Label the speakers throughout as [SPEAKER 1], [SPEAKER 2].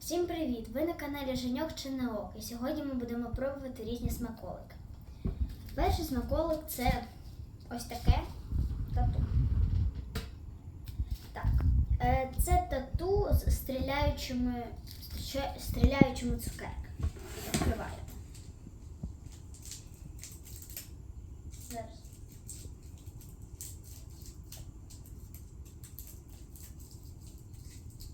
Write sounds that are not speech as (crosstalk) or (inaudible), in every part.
[SPEAKER 1] Всім привіт! Ви на каналі Женьок чи не ок. І сьогодні ми будемо пробувати різні смаколики. Перший смаколик це ось таке тату. Так. е, Це тату з стріляючими, стріляючими цукерками. Відкриваємо. Зараз.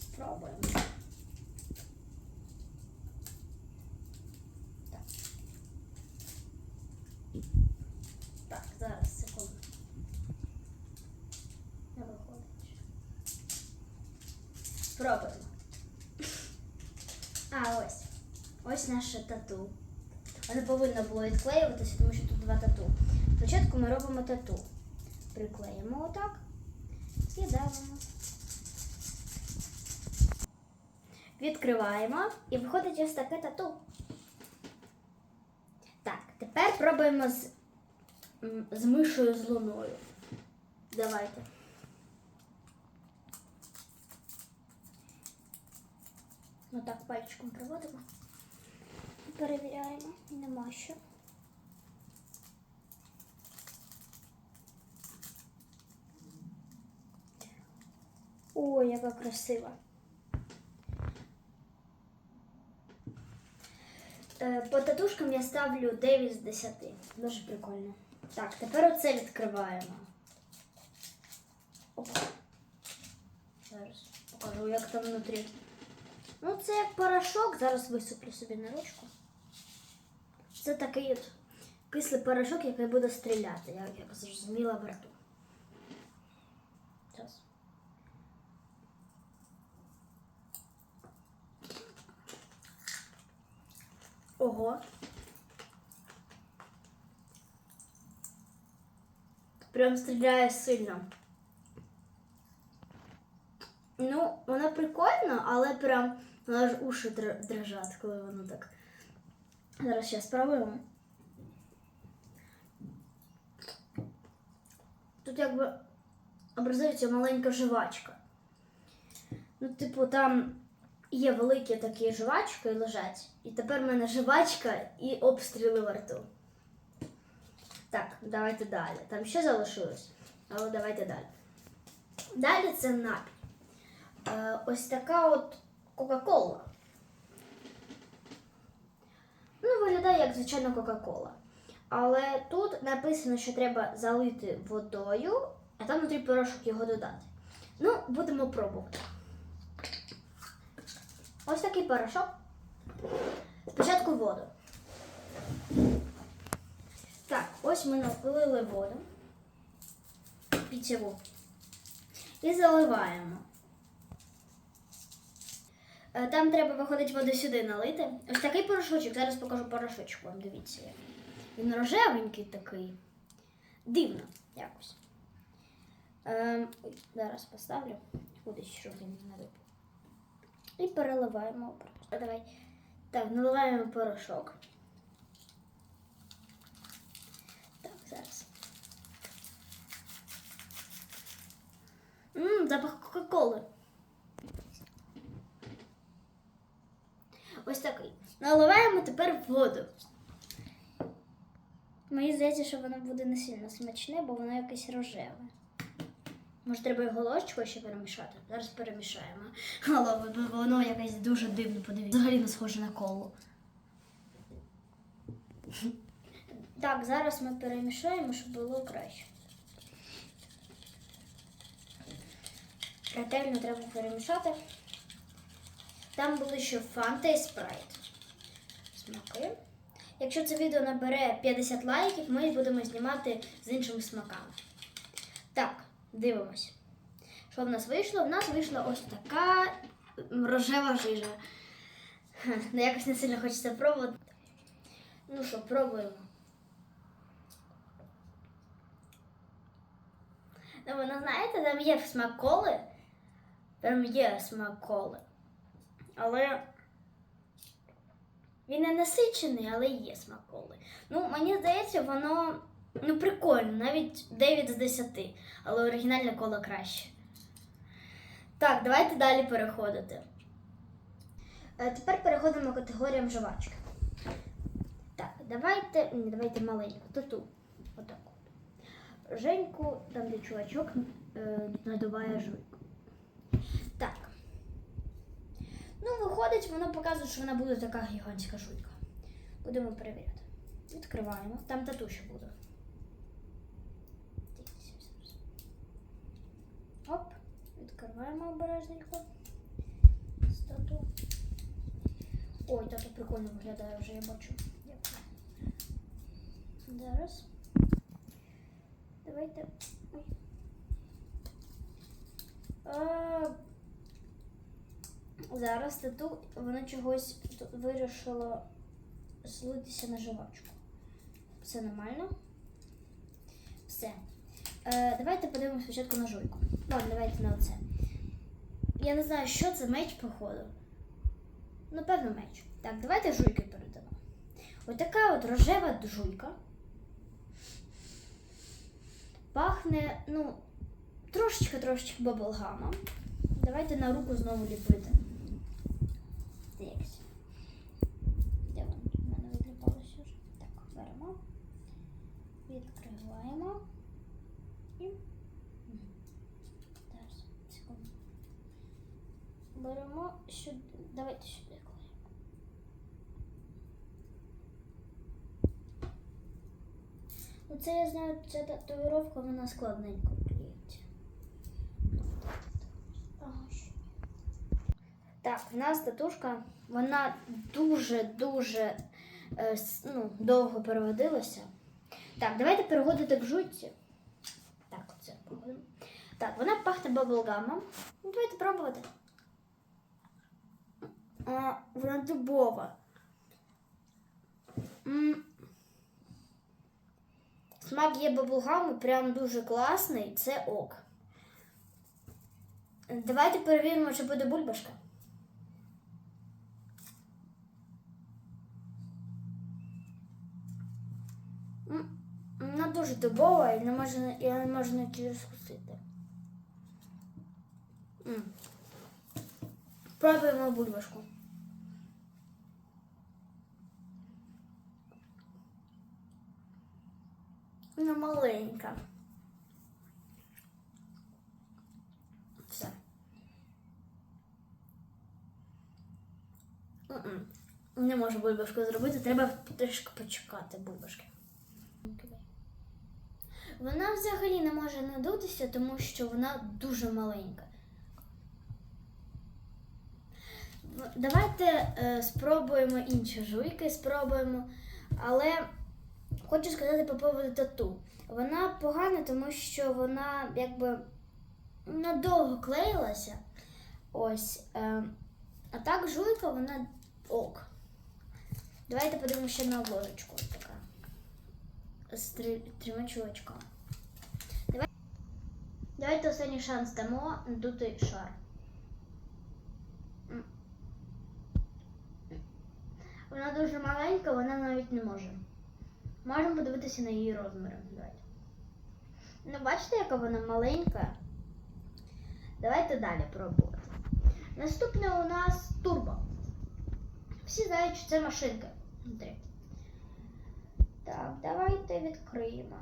[SPEAKER 1] Спробуємо. Так. Так, зараз секунду. Не виходить. Спробуємо. А, ось. Ось наше тату. Воно повинно було відклеюватися, тому що тут два тату. Спочатку ми робимо тату. Приклеїмо отак. І давимо. Відкриваємо і виходить ось таке тату. Так, тепер пробуємо з, з мишою з луною. Давайте. Ну так, пальчиком проводимо. Перевіряємо. Нема що. Ой, яка красива. Е, По татушкам я ставлю 9 з 10. Дуже прикольно. Так, тепер оце відкриваємо. Опа. Зараз покажу, як там внутрі. Ну, це як порошок, зараз висиплю собі на ручку. Це такий от кислий порошок, який буде стріляти, як я зрозуміла в рту. Зараз. Ого. Прям стріляє сильно. Ну, вона прикольна, але прям вона ж уші др- дрижать, коли воно так. Зараз ще спробуємо. Тут якби образується маленька жвачка. Ну, типу, там є великі такі жвачки лежать. І тепер в мене жвачка і обстріли во рту. Так, давайте далі. Там ще залишилось, але давайте далі. Далі це напій. Е, ось така от Кока-Кола. Ну, виглядає як звичайна Кока-Кола. Але тут написано, що треба залити водою, а там внутрі порошок його додати. Ну, будемо пробувати. Ось такий порошок. Спочатку воду. Так, ось ми налили воду. Піцеву. І заливаємо. Е, Там треба виходить воду сюди налити. Ось такий порошочок. Зараз покажу порошочок вам. Дивіться. Він рожевенький такий. Дивно якось. Ем, зараз поставлю. Кудись, щоб він не випав. І переливаємо. А, давай. Так, наливаємо порошок. Так, зараз. Ммм, запах Кока-Коли. Ось такий. Наливаємо тепер воду. Мені здається, що воно буде не сильно смачне, бо воно якесь рожеве. Може, треба його ложечкою ще перемішати? Зараз перемішаємо. (laughs) Але воно якесь дуже дивно, подивіться. Взагалі не схоже на колу. (laughs) Так, зараз ми перемішаємо, щоб було краще. Ретельно треба перемішати. Там були ще фанта і спрайт. Смаки. Якщо це відео набере 50 лайків, ми будемо знімати з іншими смаками. Так, дивимось. Що в нас вийшло? В нас вийшла ось така рожева жижа. Ну, якось не сильно хочеться пробувати. Ну що, пробуємо. Ну, воно, знаєте, там є смак коли. Там є смак коли. Але він не насичений, але є смак коли. Ну, мені здається, воно ну, прикольно, навіть 9 з 10. Але оригінальне коло краще. Так, давайте далі переходити. Е, Тепер переходимо категоріям жвачки. Так, давайте, ні, давайте маленьку, тату. Отаку. Женьку, там де чувачок е, надуває жуйку. Так. Ну, виходить, воно показує, що вона буде така гігантська жуйка. Будемо перевіряти. Відкриваємо. Там тату ще буде. Оп, відкриваємо обережненько. Стату. Ой, тато прикольно виглядає вже, я бачу. Зараз. Давайте. Ой. Зараз тату воно чогось вирішило злитися на жвачку. Все нормально. Все. Е, давайте подивимося спочатку на жуйку. Ладно, давайте на оце. Я не знаю, що це меч, походу. Ну, певно, меч. Так, давайте жуйки передамо. Ось така от рожева жуйка. Пахне, ну, трошечки-трошечки баблгамом. Давайте на руку знову ліпити. Дивіться. Де воно? У мене відліпалося вже. Так, беремо. Відкриваємо. І. Зараз, секунду. Беремо сюди. Давайте сюди клеїмо. Ну це я знаю, ця татуїровка, вона складненько клеїться. Так, в нас татушка, вона дуже-дуже е, ну, довго переводилася. Так, давайте переходити к жутті. Так, оце пробуємо. Так, вона пахне баблгамом. Ну, давайте пробувати. А, вона дубова. М. Смак є баблгаму, прям дуже класний. Це ок. Давайте перевіримо, чи буде бульбашка. Дубова і не можна, я не можу навіть її розкусити. Пробуємо бульбашку. Вона маленька. Все. Не можу бульбашку зробити, треба трішки почекати бульбашки. Вона взагалі не може надутися, тому що вона дуже маленька. Давайте е, спробуємо інші жуйки, спробуємо. Але хочу сказати по поводу тату. Вона погана, тому що вона якби надовго клеїлася. Ось. Е, а так жуйка, вона ок. Давайте подивимося ще на обложечку. З трьома чувачками. Давай- Давайте останній шанс дамо надути шар. Вона дуже маленька, вона навіть не може. Можемо подивитися на її розміри. Давайте. Ну, бачите, яка вона маленька? Давайте далі пробувати. Наступне у нас турбо. Всі знають, що це машинка. Смотри. Так, давайте відкриємо.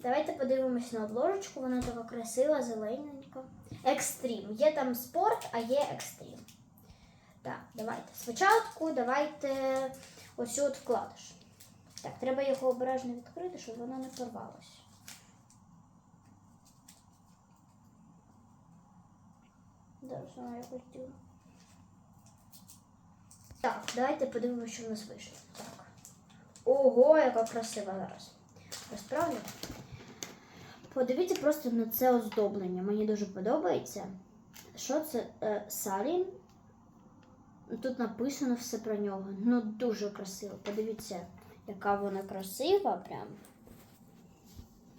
[SPEAKER 1] Давайте подивимось на обложечку. Вона така красива, зелененька. Екстрім. Є там спорт, а є екстрім. Так, давайте. Спочатку давайте ось от вкладиш. Так, треба його обережно відкрити, щоб воно не порвалося. Зараз воно якось діло. Так, давайте подивимося, що в нас вийшло. Так. Ого, яка красива зараз. Розправлю. Подивіться просто на це оздоблення. Мені дуже подобається. Що це? Е, Салі. Тут написано все про нього. Ну, дуже красиво. Подивіться, яка вона красива прям.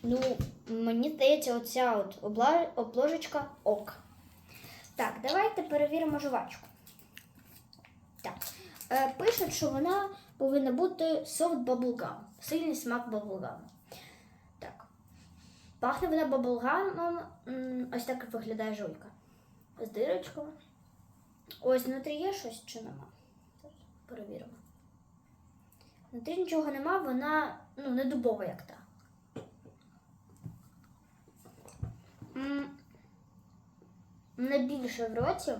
[SPEAKER 1] Ну, мені здається, оця от обложечка ок. Так, давайте перевіримо жувачку. Так. Е, пишуть, що вона повинна бути soft bubblegum. Сильний смак баблгаму. Так. Пахне вона баблгамом. Ось так виглядає жуйка. З дирочками. Ось внутрі є щось чи нема? Перевіримо. Внутрі нічого нема, вона ну, не дубова, як та. Не більше в роті.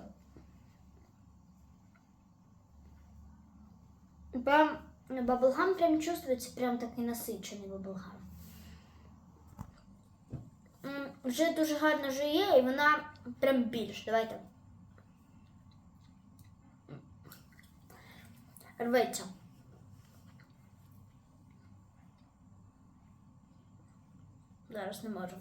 [SPEAKER 1] Прям баблгам прям чувствується, прям такий насичений баблгам. Вже дуже гарно жує, і вона прям більш. Давайте. Рветься. Зараз не можу.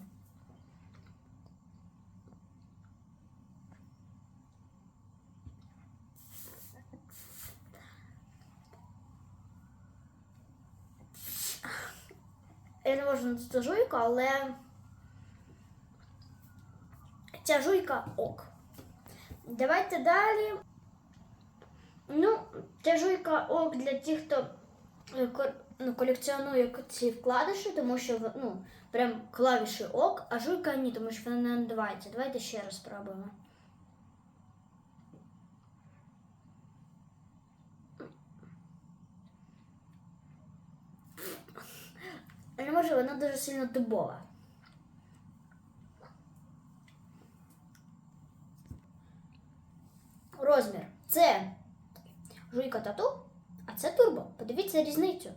[SPEAKER 1] Я не можу на цю жуйку, але ця жуйка ок. Давайте далі. Ну, ця жуйка ок для тих, хто е, ну, колекціонує ці вкладиші, тому що ну, прям клавіші ок, а жуйка ні, тому що вона не надувається. Давайте ще раз спробуємо. Я вона дуже сильно дубова. Розмір. Це жуйка тату, а це турбо. Подивіться різницю.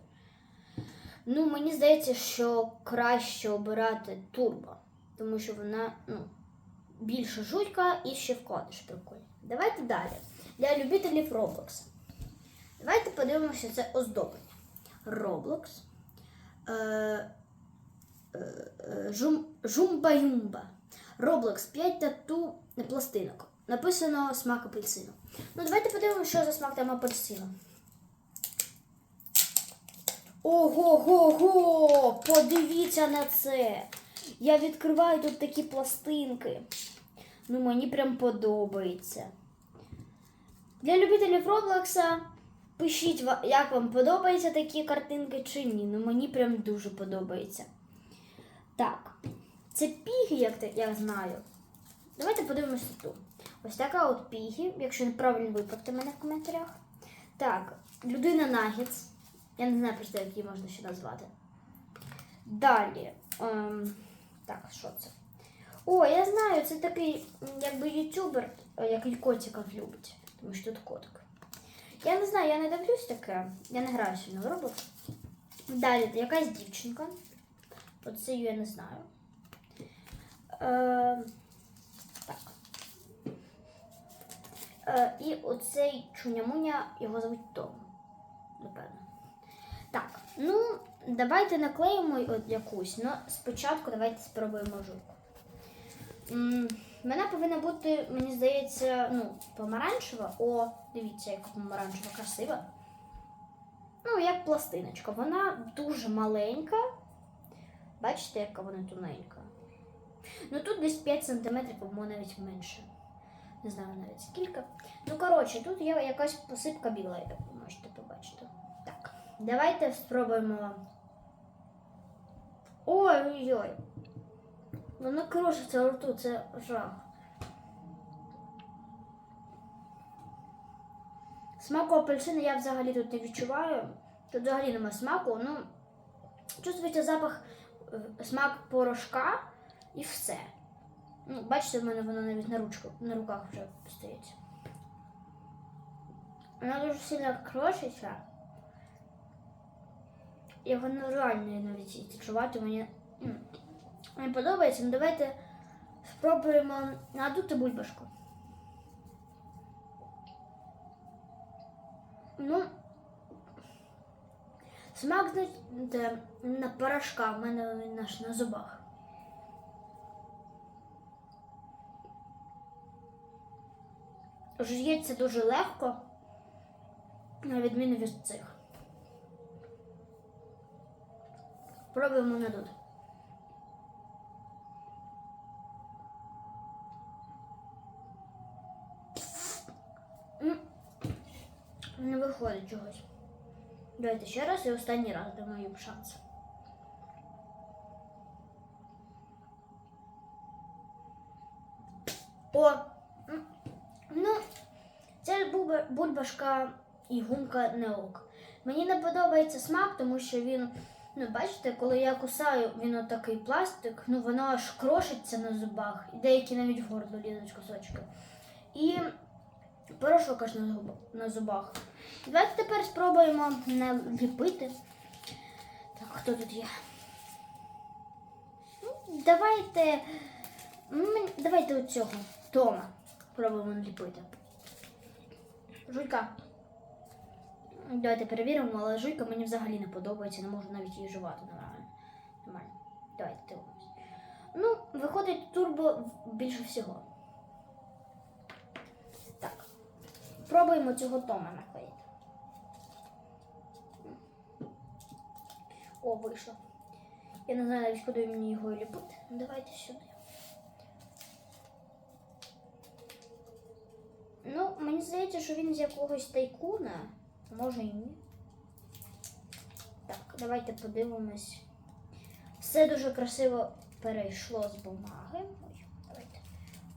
[SPEAKER 1] Ну, мені здається, що краще обирати турбо, тому що вона ну, більше жуйка і ще вкладиш прикольно. Давайте далі. Для любителів Roblox. Давайте подивимося це оздоблення. Е, жум, жумба-юмба. Roblox 5 тату пластинок. Написано смак апельсину. Ну, давайте подивимося, що за смак там апельсину. Ого-го-го! Подивіться на це! Я відкриваю тут такі пластинки. Ну, мені прям подобається. Для любителів Роблокса пишіть, як вам подобаються такі картинки чи ні. Ну, мені прям дуже подобається. Так, це піги, як я знаю. Давайте подивимося тут. Ось така от пігі, якщо неправильно виправте мене в коментарях. Так, людина Нагетс. Я не знаю просто, як її можна ще назвати. Далі. Ем, так, що це? О, я знаю, це такий, якби ютубер, е, який котиків любить. Тому що тут котик. Я не знаю, я не дивлюсь таке. Я не граю в Roblox. Далі якась дівчинка. Оце я не знаю. Е, так. Е, і оцей чуня-муня, його звуть Том. Напевно. Так, ну, давайте наклеїмо от якусь. Ну, спочатку давайте спробуємо жуйку. М, Вона повинна бути, мені здається, ну, помаранчева. О, дивіться, яка помаранчева красива. Ну, як пластиночка. Вона дуже маленька. Бачите, яка вона тоненька. Ну тут десь 5 см, або навіть менше. Не знаю навіть скільки. Ну, коротше, тут є якась посипка біла, як ви можете побачити. Так, давайте спробуємо. Ой-ой-ой. Воно кружиться в рту, це жах. Смаку апельсина я взагалі тут не відчуваю. Тут взагалі нема смаку. Ну, чувствується запах, смак порошка і все. Ну, бачите, в мене воно навіть на, ручку, на руках вже стоїть. Вона дуже сильно крошиться. І воно реально навіть відчувати мені мені подобається. Ну давайте спробуємо надути бульбашку. Ну, смак знаєте, на порошка, в мене він наш на зубах. Жується дуже легко, на відміну від цих. Пробуємо надут. М, Не виходить чогось. Давайте ще раз і останній раз дамо їм шанс. О! Ну, бульба, бульбашка і гумка не ок. Мені не подобається смак, тому що він, ну бачите, коли я кусаю, він отакий пластик, ну воно аж крошиться на зубах, і деякі навіть в горло лізуть кусочки. І порошок аж на, зуб, на зубах. Давайте тепер спробуємо наліпити. Так, хто тут є? Ну, Давайте. Давайте оцього. Тома. Пробуємо наліпити. Жуйка. Давайте перевіримо, але жуйка мені взагалі не подобається, не можу навіть її жувати нормально. Нормально. Давайте. Ну, виходить турбо більше всього. Так. Пробуємо цього Тома наклеїти. О, вийшло. Я не знаю навіть, куди мені його ліпити. Ну, Давайте сюди. Ну, мені здається, що він з якогось тайкуна. Може і ні. Так, давайте подивимось. Все дуже красиво перейшло з бумаги. Ой, давайте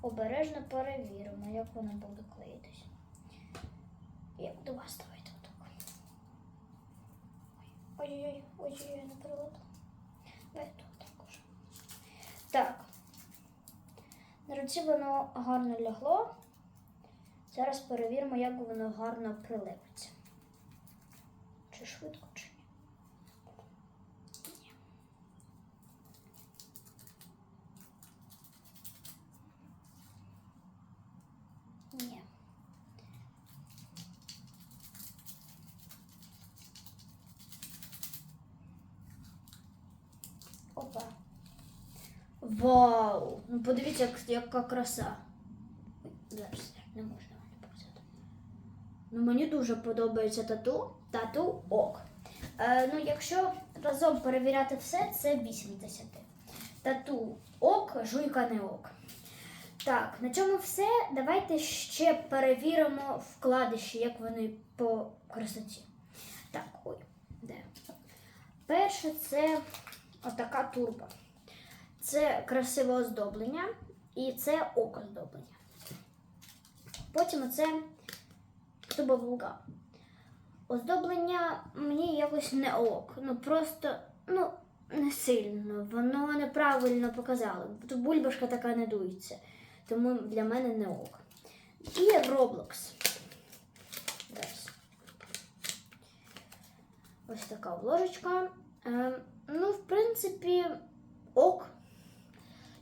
[SPEAKER 1] обережно перевіримо, як воно буде клеїтись. Як до вас давайте отак. Ой-ой-ой, ой-ой-ой, не прилету. Давай тут також. Так. На руці воно гарно лягло. Зараз перевіримо, як воно гарно прилипиться. Чи швидко, чи ні. Ні. Ні. Опа. Вау! Ну подивіться, яка краса. Зараз не можна мене показати. Ну, мені дуже подобається тату. Тату ок. Е, ну, якщо разом перевіряти все, це 80. Тату ок, жуйка не ок. Так, на цьому все. Давайте ще перевіримо вкладиші, як вони по красоті. Так, ой, де? Перше це отака турба. Це красиве оздоблення і це око оздоблення. Потім це тубовлуга. Оздоблення мені якось не ок. Ну просто, ну, не сильно. Воно неправильно показало. Тут бульбашка така не дується. Тому для мене не ок. І Roblox. Ось така обложечка. Е, ну, в принципі, ок.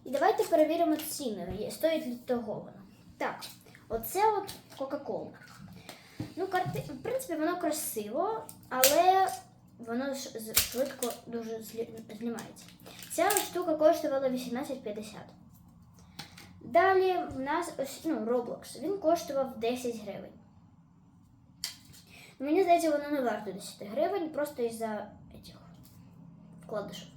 [SPEAKER 1] І давайте перевіримо ціни. Стоїть ли того воно. Так, оце от Кока-Кола. Ну, карти... в принципі, воно красиво, але воно швидко дуже знімається. Ця штука коштувала 18,50. Далі в нас ось ну, Roblox. Він коштував 10 гривень. Мені здається, воно не варто 10 гривень, просто із-за цих вкладишів.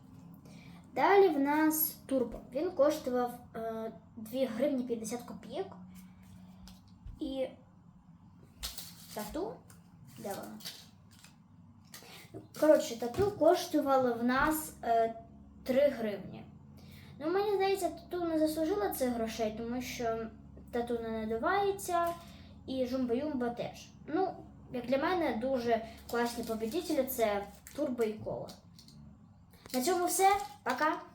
[SPEAKER 1] Далі в нас Турбо. Він коштував е, 2 гривні 50 копійок. І тату. Де воно? Коротше, тату коштувало в нас е, 3 гривні. Ну, мені здається, тату не заслужила цих грошей, тому що тату не надувається і жумба-юмба теж. Ну, як для мене, дуже класні победителі це Турбо і Кола. На цьому все. Пока!